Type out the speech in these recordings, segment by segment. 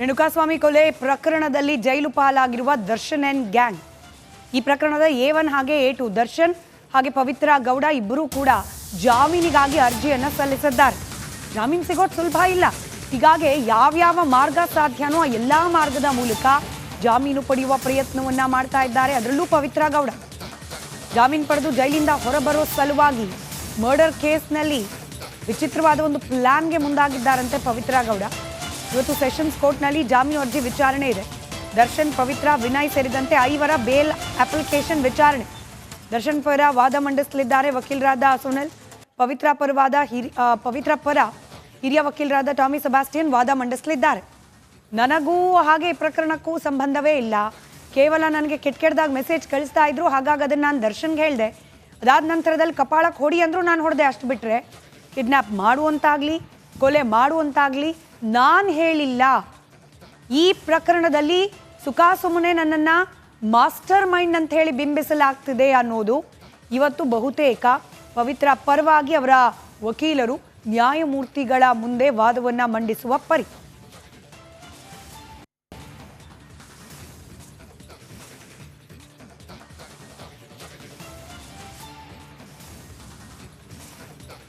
ರೇಣುಕಾಸ್ವಾಮಿ ಕೊಲೆ ಪ್ರಕರಣದಲ್ಲಿ ಜೈಲು ಪಾಲಾಗಿರುವ ದರ್ಶನ್ ಅಂಡ್ ಗ್ಯಾಂಗ್ ಈ ಪ್ರಕರಣದ ಎ ಒನ್ ಹಾಗೆ ಎ ಟು ದರ್ಶನ್ ಹಾಗೆ ಪವಿತ್ರ ಗೌಡ ಇಬ್ಬರೂ ಕೂಡ ಜಾಮೀನಿಗಾಗಿ ಅರ್ಜಿಯನ್ನು ಸಲ್ಲಿಸಿದ್ದಾರೆ. ಜಾಮೀನು ಸಿಗೋದು ಸುಲಭ ಇಲ್ಲ. ಹೀಗಾಗಿ ಯಾವ್ಯಾವ ಮಾರ್ಗ ಸಾಧ್ಯನೋ ಆ ಎಲ್ಲ ಮಾರ್ಗದ ಮೂಲಕ ಜಾಮೀನು ಪಡೆಯುವ ಪ್ರಯತ್ನವನ್ನ ಮಾಡ್ತಾ ಇದ್ದಾರೆ ಅದರಲ್ಲೂ ಪವಿತ್ರ ಗೌಡ. ಜಾಮೀನು ಪಡೆದು ಜೈಲಿಂದ ಹೊರಬರೋ ಸಲುವಾಗಿ ಮರ್ಡರ್ ಕೇಸ್ನಲ್ಲಿ ವಿಚಿತ್ರವಾದ ಒಂದು ಪ್ಲಾನ್ಗೆ ಮುಂದಾಗಿದ್ದಾರಂತೆ ಪವಿತ್ರ ಗೌಡ. ಇವತ್ತು ಸೆಷನ್ಸ್ ಕೋರ್ಟ್ನಲ್ಲಿ ಜಾಮೀನು ಅರ್ಜಿ ವಿಚಾರಣೆ ಇದೆ. ದರ್ಶನ್, ಪವಿತ್ರ, ವಿನಯ್ ಸೇರಿದಂತೆ ಐವರ ಬೇಲ್ ಅಪ್ಲಿಕೇಶನ್ ವಿಚಾರಣೆ. ದರ್ಶನ್ ಪರ ವಾದ ಮಂಡಿಸಲಿದ್ದಾರೆ ವಕೀಲರಾದ ಸುನಿಲ್, ಪವಿತ್ರ ಪರವಾದ ಹಿರಿ ಪವಿತ್ರ ಪರ ಹಿರಿಯ ವಕೀಲರಾದ ಟಾಮಿ ಸೆಬಾಸ್ಟಿಯನ್ ವಾದ ಮಂಡಿಸಲಿದ್ದಾರೆ. ನನಗೂ ಹಾಗೆ ಪ್ರಕರಣಕ್ಕೂ ಸಂಬಂಧವೇ ಇಲ್ಲ. ಕೇವಲ ನನಗೆ ಕೆಟ್ಟ ಕೆಟ್ಟದಾಗ ಮೆಸೇಜ್ ಕಳಿಸ್ತಾ ಇದ್ರು, ಹಾಗಾಗಿ ಅದನ್ನು ನಾನು ದರ್ಶನ್ಗೆ ಹೇಳಿದೆ. ಅದಾದ ನಂತರದಲ್ಲಿ ಕಪಾಳಕ್ಕೆ ಹೊಡಿ ಅಂದರೂ ನಾನು ಹೊಡೆದೆ ಅಷ್ಟು ಬಿಟ್ಟರೆ ಕಿಡ್ನ್ಯಾಪ್ ಮಾಡುವಂತಾಗಲಿ ಕೊಲೆ ಮಾಡುವಂತಾಗಲಿ ನಾನು ಹೇಳಿಲ್ಲ. ಈ ಪ್ರಕರಣದಲ್ಲಿ ಸುಖಾಸುಮ್ಮನೆ ನನ್ನನ್ನು ಮಾಸ್ಟರ್ ಮೈಂಡ್ ಅಂತ ಹೇಳಿ ಬಿಂಬಿಸಲಾಗ್ತಿದೆ ಅನ್ನೋದು ಇವತ್ತು ಬಹುತೇಕ ಪವಿತ್ರ ಪರವಾಗಿ ಅವರ ವಕೀಲರು ನ್ಯಾಯಮೂರ್ತಿಗಳ ಮುಂದೆ ವಾದವನ್ನು ಮಂಡಿಸುವ ಪರಿ.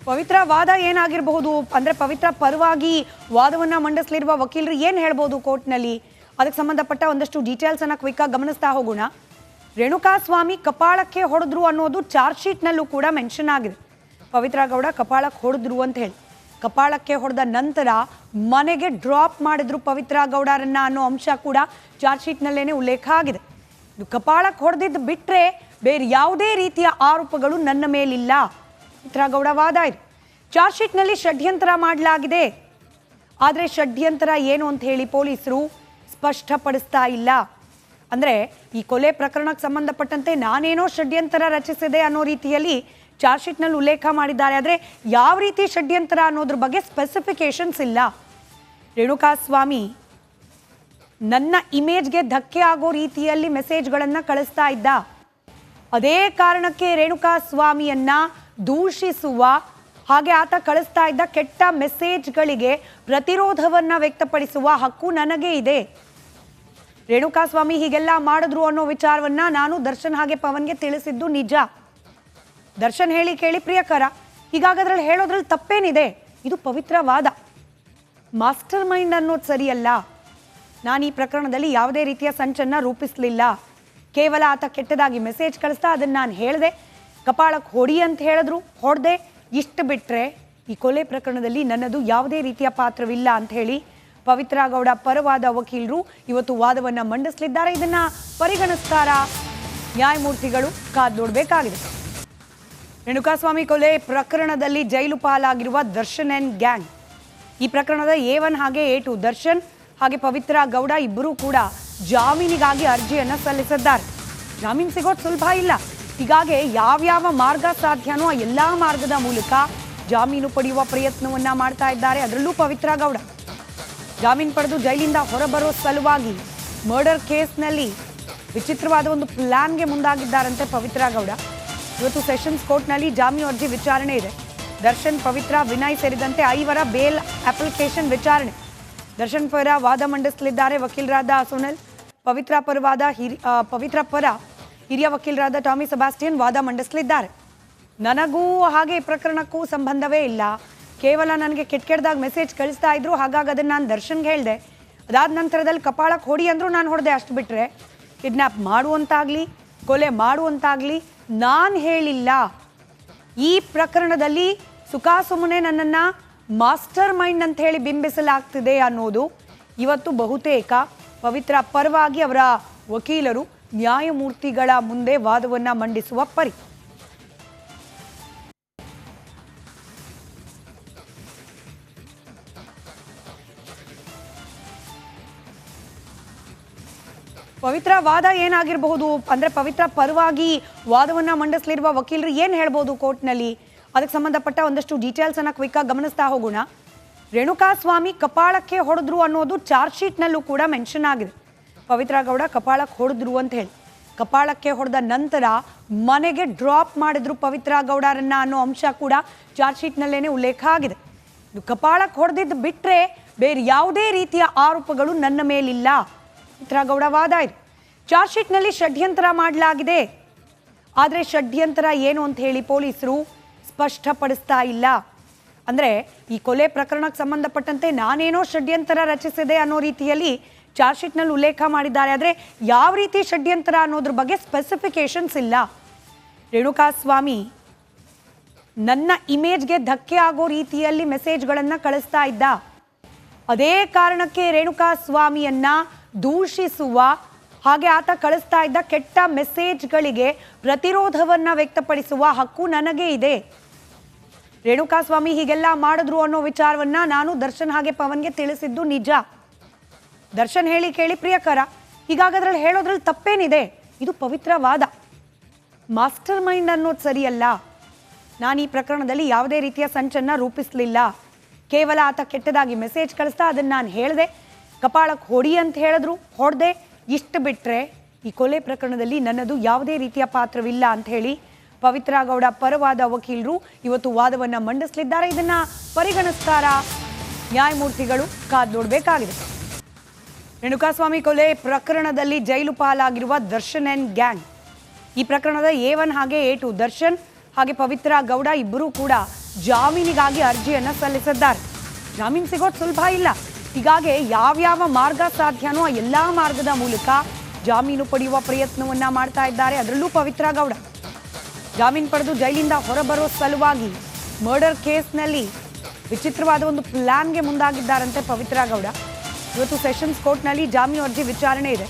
ಪವಿತ್ರ ವಾದ ಏನಾಗಿರಬಹುದು? ಅಂದ್ರೆ ಪವಿತ್ರ ಪರವಾಗಿ ವಾದವನ್ನ ಮಂಡಿಸಲಿರುವ ವಕೀಲರು ಏನ್ ಹೇಳ್ಬೋದು ಕೋರ್ಟ್ನಲ್ಲಿ? ಅದಕ್ಕೆ ಸಂಬಂಧಪಟ್ಟ ಒಂದಷ್ಟು ಡೀಟೇಲ್ಸ್ ಅನ್ನ ಕ್ವಿಕ್ ಆಗಿ ಗಮನಿಸ್ತಾ ಹೋಗೋಣ. ರೇಣುಕಾ ಸ್ವಾಮಿ ಕಪಾಳಕ್ಕೆ ಹೊಡೆದ್ರು ಅನ್ನೋದು ಚಾರ್ಜ್ ಶೀಟ್ನಲ್ಲೂ ಕೂಡ ಮೆನ್ಷನ್ ಆಗಿದೆ. ಪವಿತ್ರ ಗೌಡ ಕಪಾಳಕ್ಕೆ ಹೊಡೆದ್ರು ಅಂತ ಹೇಳಿ. ಕಪಾಳಕ್ಕೆ ಹೊಡೆದ ನಂತರ ಮನೆಗೆ ಡ್ರಾಪ್ ಮಾಡಿದ್ರು ಪವಿತ್ರ ಗೌಡರನ್ನ ಅನ್ನೋ ಅಂಶ ಕೂಡ ಚಾರ್ಜ್ ಶೀಟ್ನಲ್ಲೇನೆ ಉಲ್ಲೇಖ ಆಗಿದೆ. ಕಪಾಳಕ್ಕೆ ಹೊಡೆದಿದ್ದು ಬಿಟ್ಟರೆ ಬೇರೆ ಯಾವುದೇ ರೀತಿಯ ಆರೋಪಗಳು ನನ್ನ ಮೇಲಿಲ್ಲ. ಗೌಡ ವಾದ ಇದು ಚಾರ್ಜ್ ಶೀಟ್ನಲ್ಲಿ ಷಡ್ಯಂತರ ಮಾಡಲಾಗಿದೆ. ಆದರೆ ಷಡ್ಯಂತರ ಏನು ಅಂತ ಹೇಳಿ ಪೊಲೀಸರು ಸ್ಪಷ್ಟಪಡಿಸ್ತಾ ಇಲ್ಲ. ಅಂದರೆ ಈ ಕೊಲೆ ಪ್ರಕರಣಕ್ಕೆ ಸಂಬಂಧಪಟ್ಟಂತೆ ನಾನೇನೋ ಷಡ್ಯಂತರ ರಚಿಸಿದೆ ಅನ್ನೋ ರೀತಿಯಲ್ಲಿ ಚಾರ್ಜ್ ಶೀಟ್ನಲ್ಲಿ ಉಲ್ಲೇಖ ಮಾಡಿದ್ದಾರೆ. ಆದರೆ ಯಾವ ರೀತಿ ಷಡ್ಯಂತರ ಅನ್ನೋದ್ರ ಬಗ್ಗೆ ಸ್ಪೆಸಿಫಿಕೇಶನ್ಸ್ ಇಲ್ಲ. ರೇಣುಕಾಸ್ವಾಮಿ ನನ್ನ ಇಮೇಜ್ಗೆ ಧಕ್ಕೆ ಆಗೋ ರೀತಿಯಲ್ಲಿ ಮೆಸೇಜ್ಗಳನ್ನು ಕಳಿಸ್ತಾ ಇದ್ದ. ಅದೇ ಕಾರಣಕ್ಕೆ ರೇಣುಕಾ ಸ್ವಾಮಿಯನ್ನ ದೂಷಿಸುವ ಹಾಗೆ ಆತ ಕಳಿಸ್ತಾ ಇದ್ದ ಕೆಟ್ಟ ಮೆಸೇಜ್ಗಳಿಗೆ ಪ್ರತಿರೋಧವನ್ನ ವ್ಯಕ್ತಪಡಿಸುವ ಹಕ್ಕು ನನಗೆ ಇದೆ. ರೇಣುಕಾ ಸ್ವಾಮಿ ಹೀಗೆಲ್ಲ ಮಾಡಿದ್ರು ಅನ್ನೋ ವಿಚಾರವನ್ನ ನಾನು ದರ್ಶನ್ ಹಾಗೆ ಪವನ್ಗೆ ತಿಳಿಸಿದ್ದು ನಿಜ. ದರ್ಶನ್ ಹೇಳಿ ಕೇಳಿ ಪ್ರಿಯಕರ ಹೀಗಾಗದ್ರಲ್ಲಿ ಹೇಳೋದ್ರಲ್ಲಿ ತಪ್ಪೇನಿದೆ. ಇದು ಪವಿತ್ರವಾದ. ಮಾಸ್ಟರ್ ಮೈಂಡ್ ಅನ್ನೋದು ಸರಿಯಲ್ಲ. ನಾನು ಈ ಪ್ರಕರಣದಲ್ಲಿ ಯಾವುದೇ ರೀತಿಯ ಸಂಚನ್ನ ರೂಪಿಸಲಿಲ್ಲ. ಕೇವಲ ಆತ ಕೆಟ್ಟದಾಗಿ ಮೆಸೇಜ್ ಕಳಿಸ್ತಾ ಅದನ್ನು ನಾನು ಹೇಳಿದೆ. ಕಪಾಳಕ್ಕೆ ಹೊಡಿ ಅಂತ ಹೇಳಿದ್ರು. ಹೊಡೆದೆ ಇಷ್ಟು ಬಿಟ್ಟರೆ ಈ ಕೊಲೆ ಪ್ರಕರಣದಲ್ಲಿ ನನ್ನದು ಯಾವುದೇ ರೀತಿಯ ಪಾತ್ರವಿಲ್ಲ ಅಂತ ಹೇಳಿ ಪವಿತ್ರ ಗೌಡ ಪರವಾದ ವಕೀಲರು ಇವತ್ತು ವಾದವನ್ನು ಮಂಡಿಸಲಿದ್ದಾರೆ. ಇದನ್ನು ಪರಿಗಣಿಸ್ತಾರ ನ್ಯಾಯಮೂರ್ತಿಗಳು. ಕಾದ್ ನೋಡಬೇಕಾಗಿದೆ. ರೇಣುಕಾಸ್ವಾಮಿ ಕೊಲೆ ಪ್ರಕರಣದಲ್ಲಿ ಜೈಲು ಪಾಲಾಗಿರುವ ದರ್ಶನ್ ಅಂಡ್ ಗ್ಯಾಂಗ್. ಈ ಪ್ರಕರಣದ ಎ ಒನ್ ಹಾಗೆ ಎ ಟು ದರ್ಶನ್ ಹಾಗೆ ಪವಿತ್ರ ಗೌಡ ಇಬ್ಬರೂ ಕೂಡ ಜಾಮೀನಿಗಾಗಿ ಅರ್ಜಿಯನ್ನು ಸಲ್ಲಿಸಿದ್ದಾರೆ. ಜಾಮೀನು ಸಿಗೋದು ಸುಲಭ ಇಲ್ಲ. ಹೀಗಾಗಿ ಯಾವ್ಯಾವ ಮಾರ್ಗ ಸಾಧ್ಯನೋ ಆ ಎಲ್ಲ ಮಾರ್ಗದ ಮೂಲಕ ಜಾಮೀನು ಪಡೆಯುವ ಪ್ರಯತ್ನವನ್ನ ಮಾಡ್ತಾ ಇದ್ದಾರೆ. ಅದರಲ್ಲೂ ಪವಿತ್ರ ಗೌಡ. ಜಾಮೀನು ಪಡೆದು ಜೈಲಿಂದ ಹೊರಬರೋ ಸಲುವಾಗಿ ಮರ್ಡರ್ ಕೇಸ್ನಲ್ಲಿ ವಿಚಿತ್ರವಾದ ಒಂದು ಪ್ಲಾನ್ಗೆ ಮುಂದಾಗಿದ್ದಾರಂತೆ ಪವಿತ್ರ ಗೌಡ. ಇವತ್ತು ಸೆಷನ್ಸ್ ಕೋರ್ಟ್ನಲ್ಲಿ ಜಾಮೀನು ಅರ್ಜಿ ವಿಚಾರಣೆ ಇದೆ. ದರ್ಶನ್, ಪವಿತ್ರ, ವಿನಯ್ ಸೇರಿದಂತೆ ಐವರ ಬೇಲ್ ಅಪ್ಲಿಕೇಶನ್ ವಿಚಾರಣೆ. ದರ್ಶನ್ ಪರ ವಾದ ಮಂಡಿಸಲಿದ್ದಾರೆ ವಕೀಲರಾದ ಸುನಿಲ್. ಪವಿತ್ರ ಪರವಾದ ಹಿರಿ ಪವಿತ್ರ ಪರ ಹಿರಿಯ ವಕೀಲರಾದ ಟಾಮಿ ಸೆಬಾಸ್ಟಿಯನ್ ವಾದ ಮಂಡಿಸಲಿದ್ದಾರೆ. ನನಗೂ ಹಾಗೆ ಈ ಪ್ರಕರಣಕ್ಕೂ ಸಂಬಂಧವೇ ಇಲ್ಲ. ಕೇವಲ ನನಗೆ ಕೆಟ್ಟ ಕೆಟ್ಟದಾಗ ಮೆಸೇಜ್ ಕಳಿಸ್ತಾ ಇದ್ರು, ಹಾಗಾಗಿ ಅದನ್ನು ನಾನು ದರ್ಶನ್ಗೆ ಹೇಳಿದೆ. ಅದಾದ ನಂತರದಲ್ಲಿ ಕಪಾಳಕ್ಕೆ ಹೊಡಿ ಅಂದರೂ ನಾನು ಹೊಡೆದೆ ಅಷ್ಟು ಬಿಟ್ಟರೆ ಕಿಡ್ನ್ಯಾಪ್ ಮಾಡುವಂತಾಗಲಿ, ಕೊಲೆ ಮಾಡುವಂತಾಗಲಿ ನಾನು ಹೇಳಿಲ್ಲ. ಈ ಪ್ರಕರಣದಲ್ಲಿ ಸುಖಾಸುಮ್ಮನೆ ನನ್ನನ್ನು ಮಾಸ್ಟರ್ ಮೈಂಡ್ ಅಂತ ಹೇಳಿ ಬಿಂಬಿಸಲಾಗ್ತಿದೆ ಅನ್ನೋದು ಇವತ್ತು ಬಹುತೇಕ ಪವಿತ್ರ ಪರವಾಗಿ ಅವರ ವಕೀಲರು ನ್ಯಾಯಮೂರ್ತಿಗಳ ಮುಂದೆ ವಾದವನ್ನು ಮಂಡಿಸುವ ಪರಿ. ಪವಿತ್ರ ವಾದ ಏನಾಗಿರಬಹುದು? ಅಂದ್ರೆ ಪವಿತ್ರ ಪರವಾಗಿ ವಾದವನ್ನ ಮಂಡಿಸಲಿರುವ ವಕೀಲರು ಏನ್ ಹೇಳ್ಬೋದು ಕೋರ್ಟ್ನಲ್ಲಿ? ಅದಕ್ಕೆ ಸಂಬಂಧಪಟ್ಟ ಒಂದಷ್ಟು ಡೀಟೇಲ್ಸ್ ಅನ್ನ ಕ್ವಿಕ್ ಆಗಿ ಗಮನಿಸ್ತಾ ಹೋಗೋಣ. ರೇಣುಕಾ ಸ್ವಾಮಿ ಕಪಾಳಕ್ಕೆ ಹೊಡೆದ್ರು ಅನ್ನೋದು ಚಾರ್ಜ್ ಶೀಟ್ನಲ್ಲೂ ಕೂಡ ಮೆನ್ಷನ್ ಆಗಿದೆ. ಪವಿತ್ರ ಗೌಡ ಕಪಾಳಕ್ಕೆ ಹೊಡೆದ್ರು ಅಂತ ಹೇಳಿ. ಕಪಾಳಕ್ಕೆ ಹೊಡೆದ ನಂತರ ಮನೆಗೆ ಡ್ರಾಪ್ ಮಾಡಿದ್ರು ಪವಿತ್ರ ಗೌಡರನ್ನ ಅನ್ನೋ ಅಂಶ ಕೂಡ ಚಾರ್ಜ್ ಶೀಟ್ನಲ್ಲೇನೆ ಉಲ್ಲೇಖ ಆಗಿದೆ. ಕಪಾಳಕ್ಕೆ ಹೊಡೆದಿದ್ದು ಬಿಟ್ರೆ ಬೇರೆ ಯಾವುದೇ ರೀತಿಯ ಆರೋಪಗಳು ನನ್ನ ಮೇಲಿಲ್ಲ. ಪವಿತ್ರಗೌಡ ವಾದ ಇದು. ಚಾರ್ಜ್ ಶೀಟ್ನಲ್ಲಿ ಷಡ್ಯಂತರ ಮಾಡಲಾಗಿದೆ. ಆದರೆ ಷಡ್ಯಂತರ ಏನು ಅಂತ ಹೇಳಿ ಪೊಲೀಸರು ಸ್ಪಷ್ಟಪಡಿಸ್ತಾ ಇಲ್ಲ. ಅಂದರೆ ಈ ಕೊಲೆ ಪ್ರಕರಣಕ್ಕೆ ಸಂಬಂಧಪಟ್ಟಂತೆ ನಾನೇನೋ ಷಡ್ಯಂತರ ರಚಿಸಿದೆ ಅನ್ನೋ ರೀತಿಯಲ್ಲಿ ಚಾರ್ಜ್ ಶೀಟ್ನಲ್ಲಿ ಉಲ್ಲೇಖ ಮಾಡಿದ್ದಾರೆ. ಆದರೆ ಯಾವ ರೀತಿ ಷಡ್ಯಂತರ ಅನ್ನೋದ್ರ ಬಗ್ಗೆ ಸ್ಪೆಸಿಫಿಕೇಶನ್ಸ್ ಇಲ್ಲ. ರೇಣುಕಾಸ್ವಾಮಿ, ನನ್ನ ಇಮೇಜ್ಗೆ ಧಕ್ಕೆ ಆಗೋ ರೀತಿಯಲ್ಲಿ ಮೆಸೇಜ್ಗಳನ್ನು ಕಳಿಸ್ತಾ ಇದ್ದ. ಅದೇ ಕಾರಣಕ್ಕೆ ರೇಣುಕಾಸ್ವಾಮಿಯನ್ನ ದೂಷಿಸುವ, ಹಾಗೆ ಆತ ಕಳಿಸ್ತಾ ಇದ್ದ ಕೆಟ್ಟ ಮೆಸೇಜ್ಗಳಿಗೆ ಪ್ರತಿರೋಧವನ್ನ ವ್ಯಕ್ತಪಡಿಸುವ ಹಕ್ಕು ನನಗೆ ಇದೆ. ರೇಣುಕಾ ಸ್ವಾಮಿ ಹೀಗೆಲ್ಲ ಮಾಡಿದ್ರು ಅನ್ನೋ ವಿಚಾರವನ್ನ ನಾನು ದರ್ಶನ್ ಹಾಗೆ ಪವನ್ಗೆ ತಿಳಿಸಿದ್ದು ನಿಜ. ದರ್ಶನ್ ಹೇಳಿ ಕೇಳಿ ಪ್ರಿಯಕರ. ಹೀಗಾಗದ್ರಲ್ಲಿ ಹೇಳೋದ್ರಲ್ಲಿ ತಪ್ಪೇನಿದೆ. ಇದು ಪವಿತ್ರ ವಾದ ಮಾಸ್ಟರ್ ಮೈಂಡ್ ಅನ್ನೋದು ಸರಿಯಲ್ಲ. ನಾನು ಈ ಪ್ರಕರಣದಲ್ಲಿ ಯಾವುದೇ ರೀತಿಯ ಸಂಚನ್ನ ರೂಪಿಸಲಿಲ್ಲ. ಕೇವಲ ಆತ ಕೆಟ್ಟದಾಗಿ ಮೆಸೇಜ್ ಕಳಿಸ್ತಾ ಅದನ್ನು ನಾನು ಹೇಳಿದೆ. ಕಪಾಳಕ್ಕೆ ಹೊಡಿ ಅಂತ ಹೇಳಿದ್ರು, ಹೊಡೆದೆ. ಇಷ್ಟು ಬಿಟ್ಟರೆ ಈ ಕೊಲೆ ಪ್ರಕರಣದಲ್ಲಿ ನನ್ನದು ಯಾವುದೇ ರೀತಿಯ ಪಾತ್ರವಿಲ್ಲ ಅಂತ ಹೇಳಿ ಪವಿತ್ರ ಗೌಡ ಪರವಾದ ವಕೀಲರು ಇವತ್ತು ವಾದವನ್ನು ಮಂಡಿಸಲಿದ್ದಾರೆ. ಇದನ್ನು ಪರಿಗಣಿಸ್ತಾರಾ? ನ್ಯಾಯಮೂರ್ತಿಗಳು ಕಾದ್ ನೋಡಬೇಕಾಗಿದೆ. ರೇಣುಕಾಸ್ವಾಮಿ ಕೊಲೆ ಪ್ರಕರಣದಲ್ಲಿ ಜೈಲು ಪಾಲಾಗಿರುವ ದರ್ಶನ್ ಅಂಡ್ ಗ್ಯಾಂಗ್ ಈ ಪ್ರಕರಣದ ಎ ಒನ್ ಹಾಗೆ ಎ ಟು ದರ್ಶನ್ ಹಾಗೆ ಪವಿತ್ರ ಗೌಡ ಇಬ್ಬರೂ ಕೂಡ ಜಾಮೀನಿಗಾಗಿ ಅರ್ಜಿಯನ್ನು ಸಲ್ಲಿಸಿದ್ದಾರೆ. ಜಾಮೀನು ಸಿಗೋದು ಸುಲಭ ಇಲ್ಲ. ಹೀಗಾಗಿ ಯಾವ್ಯಾವ ಮಾರ್ಗ ಸಾಧ್ಯನೋ ಆ ಎಲ್ಲ ಮಾರ್ಗದ ಮೂಲಕ ಜಾಮೀನು ಪಡೆಯುವ ಪ್ರಯತ್ನವನ್ನ ಮಾಡ್ತಾ ಇದ್ದಾರೆ ಅದರಲ್ಲೂ ಪವಿತ್ರ ಗೌಡ. ಜಾಮೀನು ಪಡೆದು ಜೈಲಿಂದ ಹೊರಬರೋ ಸಲುವಾಗಿ ಮರ್ಡರ್ ಕೇಸ್ನಲ್ಲಿ ವಿಚಿತ್ರವಾದ ಒಂದು ಪ್ಲಾನ್ಗೆ ಮುಂದಾಗಿದ್ದಾರಂತೆ ಪವಿತ್ರ ಗೌಡ. ಇವತ್ತು ಸೆಷನ್ಸ್ ಕೋರ್ಟ್ನಲ್ಲಿ ಜಾಮೀನು ಅರ್ಜಿ ವಿಚಾರಣೆ ಇದೆ.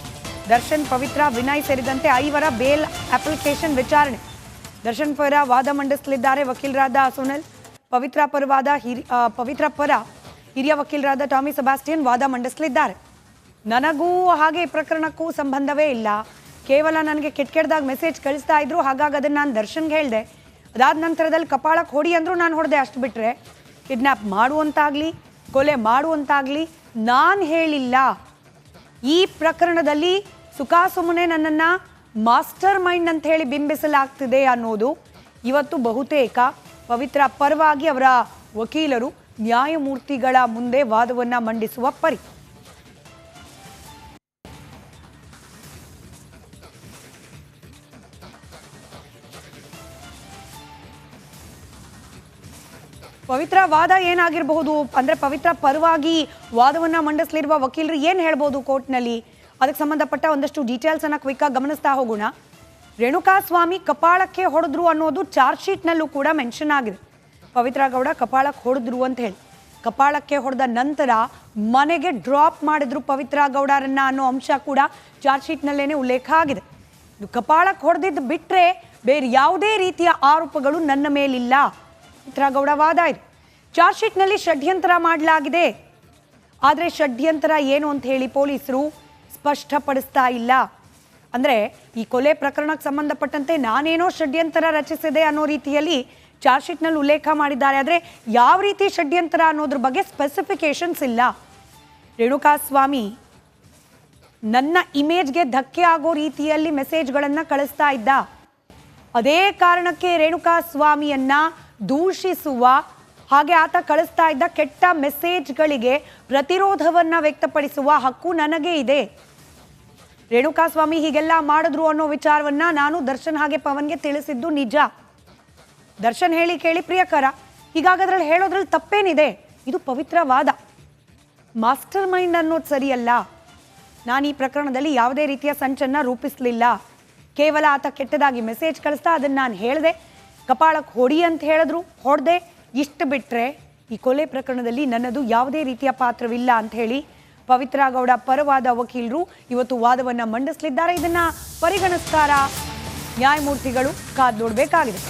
ದರ್ಶನ್, ಪವಿತ್ರ, ವಿನಯ್ ಸೇರಿದಂತೆ ಐವರ ಬೇಲ್ ಅಪ್ಲಿಕೇಶನ್ ವಿಚಾರಣೆ. ದರ್ಶನ್ ಪರ ವಾದ ಮಂಡಿಸಲಿದ್ದಾರೆ ವಕೀಲರಾದ ಸುನಿಲ್, ಪವಿತ್ರ ಪರವಾದ ಹಿರಿ ಪವಿತ್ರ ಪರ ಹಿರಿಯ ವಕೀಲರಾದ ಟಾಮಿ ಸೆಬಾಸ್ಟಿಯನ್ ವಾದ ಮಂಡಿಸಲಿದ್ದಾರೆ. ನನಗೂ ಹಾಗೆ ಈ ಪ್ರಕರಣಕ್ಕೂ ಸಂಬಂಧವೇ ಇಲ್ಲ. ಕೇವಲ ನನಗೆ ಕೆಟ್ಟ ಕೆಟ್ಟದಾಗ ಮೆಸೇಜ್ ಕಳಿಸ್ತಾ ಇದ್ರು, ಹಾಗಾಗಿ ಅದನ್ನು ನಾನು ದರ್ಶನ್ಗೆ ಹೇಳಿದೆ. ಅದಾದ ನಂತರದಲ್ಲಿ ಕಪಾಳಕ್ಕೆ ಹೊಡಿ ಅಂದರೂ ನಾನು ಹೊಡೆದೆ ಅಷ್ಟು ಬಿಟ್ಟರೆ ಕಿಡ್ನ್ಯಾಪ್ ಮಾಡುವಂತಾಗಲಿ, ಕೊಲೆ ಮಾಡುವಂತಾಗಲಿ ನಾನು ಹೇಳಿಲ್ಲ. ಈ ಪ್ರಕರಣದಲ್ಲಿ ಸುಖಾಸುಮ್ಮನೆ ನನ್ನನ್ನು ಮಾಸ್ಟರ್ ಮೈಂಡ್ ಅಂತ ಹೇಳಿ ಬಿಂಬಿಸಲಾಗ್ತಿದೆ ಅನ್ನೋದು ಇವತ್ತು ಬಹುತೇಕ ಪವಿತ್ರ ಪರವಾಗಿ ಅವರ ವಕೀಲರು ನ್ಯಾಯಮೂರ್ತಿಗಳ ಮುಂದೆ ವಾದವನ್ನು ಮಂಡಿಸುವ ಪರಿ. ಪವಿತ್ರ ವಾದ ಏನಾಗಿರಬಹುದು? ಅಂದ್ರೆ ಪವಿತ್ರ ಪರವಾಗಿ ವಾದವನ್ನ ಮಂಡಿಸಲಿರುವ ವಕೀಲರು ಏನ್ ಹೇಳ್ಬೋದು ಕೋರ್ಟ್ನಲ್ಲಿ? ಅದಕ್ಕೆ ಸಂಬಂಧಪಟ್ಟ ಒಂದಷ್ಟು ಡೀಟೇಲ್ಸ್ ಅನ್ನ ಕ್ವಿಕ್ ಆಗಿ ಗಮನಿಸ್ತಾ ಹೋಗೋಣ. ರೇಣುಕಾ ಸ್ವಾಮಿ ಕಪಾಳಕ್ಕೆ ಹೊಡೆದ್ರು ಅನ್ನೋದು ಚಾರ್ಜ್ ಶೀಟ್ನಲ್ಲೂ ಕೂಡ ಮೆನ್ಷನ್ ಆಗಿದೆ. ಪವಿತ್ರ ಗೌಡ ಕಪಾಳಕ್ಕೆ ಹೊಡೆದ್ರು ಅಂತ ಹೇಳಿ. ಕಪಾಳಕ್ಕೆ ಹೊಡೆದ ನಂತರ ಮನೆಗೆ ಡ್ರಾಪ್ ಮಾಡಿದ್ರು ಪವಿತ್ರ ಗೌಡರನ್ನ ಅನ್ನೋ ಅಂಶ ಕೂಡ ಚಾರ್ಜ್ ಶೀಟ್ನಲ್ಲೇನೆ ಉಲ್ಲೇಖ ಆಗಿದೆ. ಕಪಾಳಕ್ಕೆ ಹೊಡೆದಿದ್ದು ಬಿಟ್ರೆ ಬೇರೆ ಯಾವುದೇ ರೀತಿಯ ಆರೋಪಗಳು ನನ್ನ ಮೇಲಿಲ್ಲ. ಗೌಡ ವಾದ ಇದು. ಚಾರ್ಜ್ ಶೀಟ್ನಲ್ಲಿ ಷಡ್ಯಂತರ ಮಾಡಲಾಗಿದೆ. ಆದರೆ ಷಡ್ಯಂತರ ಏನು ಅಂತ ಹೇಳಿ ಪೊಲೀಸರು ಸ್ಪಷ್ಟಪಡಿಸ್ತಾ ಇಲ್ಲ. ಅಂದರೆ ಈ ಕೊಲೆ ಪ್ರಕರಣಕ್ಕೆ ಸಂಬಂಧಪಟ್ಟಂತೆ ನಾನೇನೋ ಷಡ್ಯಂತರ ರಚಿಸಿದೆ ಅನ್ನೋ ರೀತಿಯಲ್ಲಿ ಚಾರ್ಜ್ ಶೀಟ್ನಲ್ಲಿ ಉಲ್ಲೇಖ ಮಾಡಿದ್ದಾರೆ. ಆದರೆ ಯಾವ ರೀತಿ ಷಡ್ಯಂತರ ಅನ್ನೋದ್ರ ಬಗ್ಗೆ ಸ್ಪೆಸಿಫಿಕೇಶನ್ಸ್ ಇಲ್ಲ. ರೇಣುಕಾಸ್ವಾಮಿ ನನ್ನ ಇಮೇಜ್ಗೆ ಧಕ್ಕೆ ಆಗೋ ರೀತಿಯಲ್ಲಿ ಮೆಸೇಜ್ಗಳನ್ನು ಕಳಿಸ್ತಾ ಇದ್ದ. ಅದೇ ಕಾರಣಕ್ಕೆ ರೇಣುಕಾ ಸ್ವಾಮಿಯನ್ನ ದೂಷಿಸುವ ಹಾಗೆ ಆತ ಕಳಿಸ್ತಾ ಇದ್ದ ಕೆಟ್ಟ ಮೆಸೇಜ್ಗಳಿಗೆ ಪ್ರತಿರೋಧವನ್ನ ವ್ಯಕ್ತಪಡಿಸುವ ಹಕ್ಕು ನನಗೆ ಇದೆ. ರೇಣುಕಾ ಸ್ವಾಮಿ ಹೀಗೆಲ್ಲ ಮಾಡಿದ್ರು ಅನ್ನೋ ವಿಚಾರವನ್ನ ನಾನು ದರ್ಶನ್ ಹಾಗೆ ಪವನ್ಗೆ ತಿಳಿಸಿದ್ದು ನಿಜ. ದರ್ಶನ್ ಹೇಳಿ ಕೇಳಿ ಪ್ರಿಯಕರ ಹೀಗಾಗದ್ರಲ್ಲಿ ಹೇಳೋದ್ರಲ್ಲಿ ತಪ್ಪೇನಿದೆ. ಇದು ಪವಿತ್ರವಾದ ಮಾಸ್ಟರ್ ಮೈಂಡ್ ಅನ್ನೋದು ಸರಿಯಲ್ಲ. ನಾನು ಈ ಪ್ರಕರಣದಲ್ಲಿ ಯಾವುದೇ ರೀತಿಯ ಸಂಚನ್ನ ರೂಪಿಸಲಿಲ್ಲ. ಕೇವಲ ಆತ ಕೆಟ್ಟದಾಗಿ ಮೆಸೇಜ್ ಕಳಿಸ್ತಾ ಅದನ್ನು ನಾನು ಹೇಳಿದೆ. ಕಪಾಳಕ್ಕೆ ಹೊಡಿ ಅಂತ ಹೇಳಿದ್ರು. ಹೊಡೆದೆ ಇಷ್ಟು ಬಿಟ್ಟರೆ ಈ ಕೊಲೆ ಪ್ರಕರಣದಲ್ಲಿ ನನ್ನದು ಯಾವುದೇ ರೀತಿಯ ಪಾತ್ರವಿಲ್ಲ ಅಂತ ಹೇಳಿ ಪವಿತ್ರ ಗೌಡ ಪರವಾದ ವಕೀಲರು ಇವತ್ತು ವಾದವನ್ನು ಮಂಡಿಸಲಿದ್ದಾರೆ. ಇದನ್ನು ಪರಿಗಣಿಸ್ತಾರ ನ್ಯಾಯಮೂರ್ತಿಗಳು ಕಾದ್ ನೋಡಬೇಕಾಗಿದೆ.